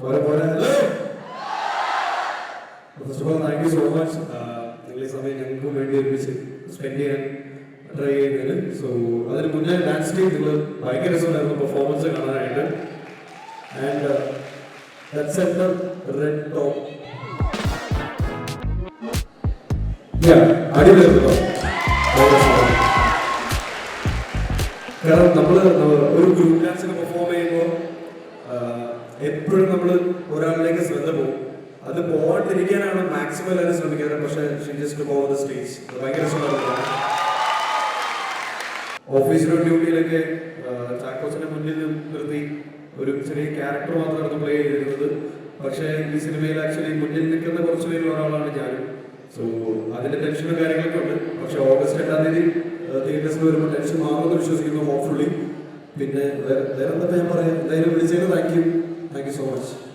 പോരെ first of thank you so much നിങ്ങൾ ഈ സമയം ഞങ്ങൾക്ക് വേണ്ടി ഒരുമിച്ച് സ്പെൻഡ് ചെയ്യാൻ ട്രൈ ചെയ്യുന്നതിന് സോ അതിന് മുന്നേ ഡാൻസ് ടീം നിങ്ങൾ ഭയങ്കര രസമുണ്ടായിരുന്നു. പെർഫോമൻസ് കാണാനായിട്ട്. ആൻഡ് സെന്റർ റെഡ് ടോപ്പ് അടിപൊളിയായിരുന്നു. കാരണം നമ്മൾ ഒരു എപ്പോഴും നമ്മൾ ഒരാളിലേക്ക് ശ്രദ്ധ പോകും. അത് പോകാണ്ടിരിക്കാനാണ് മാക്സിമം എല്ലാവരും ശ്രമിക്കാറ്. പക്ഷേ ഷീ സ്റ്റേജ് ഓഫീസിലോ ഡ്യൂട്ടിയിലൊക്കെ ചാക്കോസിന്റെ മുന്നിൽ നിർത്തി ഒരു ചെറിയ ക്യാരക്ടർ മാത്രമാണ് പ്ലേ ചെയ്തിരുന്നത്. പക്ഷേ ഈ സിനിമയിൽ ആക്ച്വലി മുന്നിൽ നിൽക്കുന്ന കുറച്ച് പേരിൽ ഒരാളാണ് ഞാനും. സോ അതിന്റെ ടെൻഷനും കാര്യങ്ങളൊക്കെ ഉണ്ട്. പക്ഷെ ഓഗസ്റ്റ് എട്ടാം തീയതി തിയേറ്റേഴ്സിൽ വരുമ്പോൾ ടെൻഷൻ മാറുമെന്ന് വിശ്വസിക്കുന്നു ഹോപ്പ്ഫുള്ളി പിന്നെ വേറെ വേറെ എന്താ ഞാൻ പറയാം? എന്തായാലും വിളിച്ചതിന് thank you thank you so much